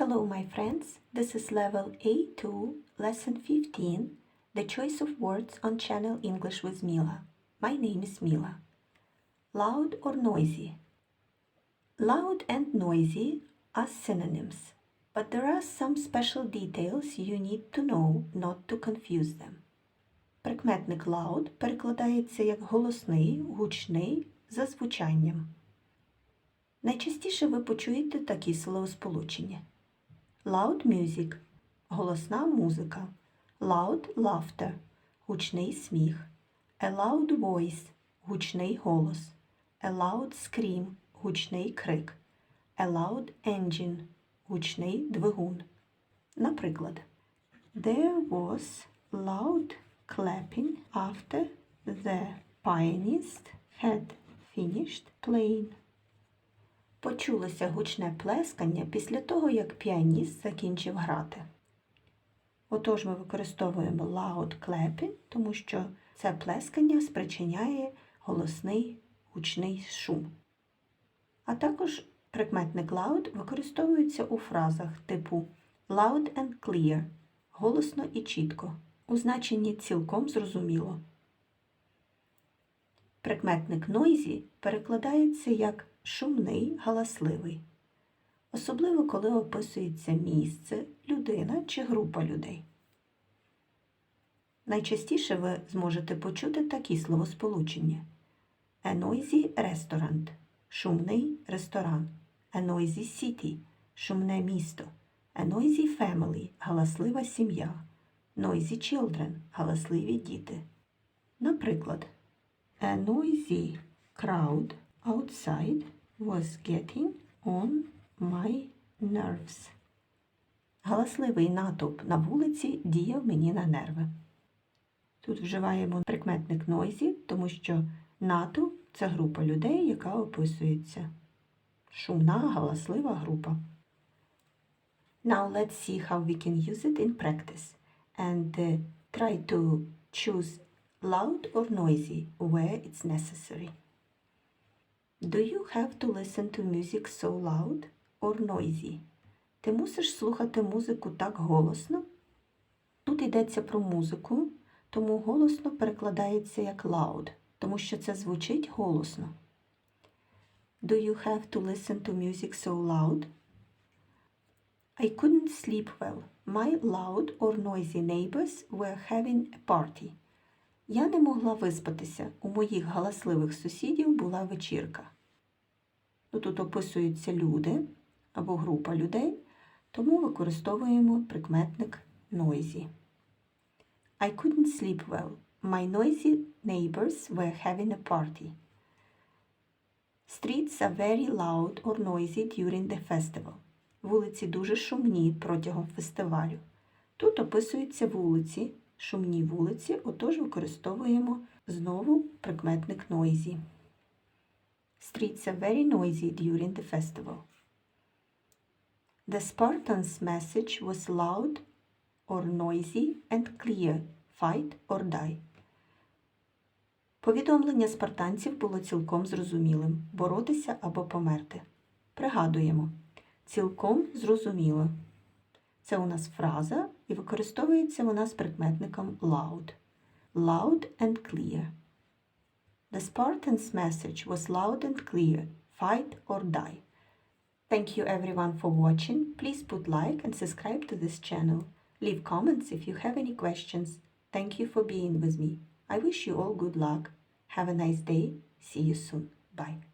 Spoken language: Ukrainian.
Hello, my friends. This is level A2, lesson 15, the choice of words on channel English with Mila. My name is Mila. Loud or noisy? Loud and noisy are synonyms, but there are some special details you need to know not to confuse them. Прикметник loud перекладається як голосний, гучний, за звучанням. Найчастіше ви почуєте такі словосполучення. Loud music – голосна музика. Loud laughter – гучний сміх. A loud voice – гучний голос. A loud scream – гучний крик. A loud engine – гучний двигун. Наприклад, There was loud clapping after the pianist had finished playing. Почулося гучне плескання після того, як піаніст закінчив грати. Отож ми використовуємо loud clapping, тому що це плескання спричиняє голосний гучний шум. А також прикметник loud використовується у фразах типу loud and clear голосно і чітко, у значенні цілком зрозуміло. Прикметник noisy перекладається як шумний, галасливий, особливо коли описується місце, людина чи група людей. Найчастіше ви зможете почути такі словосполучення: A noisy restaurant – шумний ресторан, A noisy city – шумне місто, A noisy family – галаслива сім'я, Noisy children – галасливі діти. Наприклад, A noisy crowd outside was getting on my nerves. Галасливий натовп на вулиці діяв мені на нерви. Тут вживаємо прикметник noisy, тому що натовп – це група людей, яка описується. Шумна, галаслива група. Now let's see how we can use it in practice and uh, try to choose loud or noisy where it's necessary. Do you have to listen to music so loud or noisy? Ти мусиш слухати музику так голосно? Тут йдеться про музику, тому голосно перекладається як loud, тому що це звучить голосно. Do you have to listen to music so loud? I couldn't sleep well. My loud or noisy neighbors were having a party. Я не могла виспатися. У моїх галасливих сусідів була вечірка. Ну, Тут описуються люди або група людей, тому використовуємо прикметник noisy. I couldn't sleep well. My noisy neighbors were having a party. Streets are very loud or noisy during the festival. Вулиці дуже шумні протягом фестивалю. Тут описуються вулиці, шумні вулиці, отож використовуємо знову прикметник noisy. Streets are very noisy during the festival. The Spartans' message was loud or noisy and clear. Fight or die. Повідомлення спартанців було цілком зрозумілим боротися або померти. Пригадуємо, цілком зрозуміло. Це у нас фраза і використовується вона з прикметником loud. Loud and clear. The Spartans' message was loud and clear. Fight or die. Thank you everyone for watching. Please put like and subscribe to this channel. Leave comments if you have any questions. Thank you for being with me. I wish you all good luck. Have a nice day. See you soon. Bye.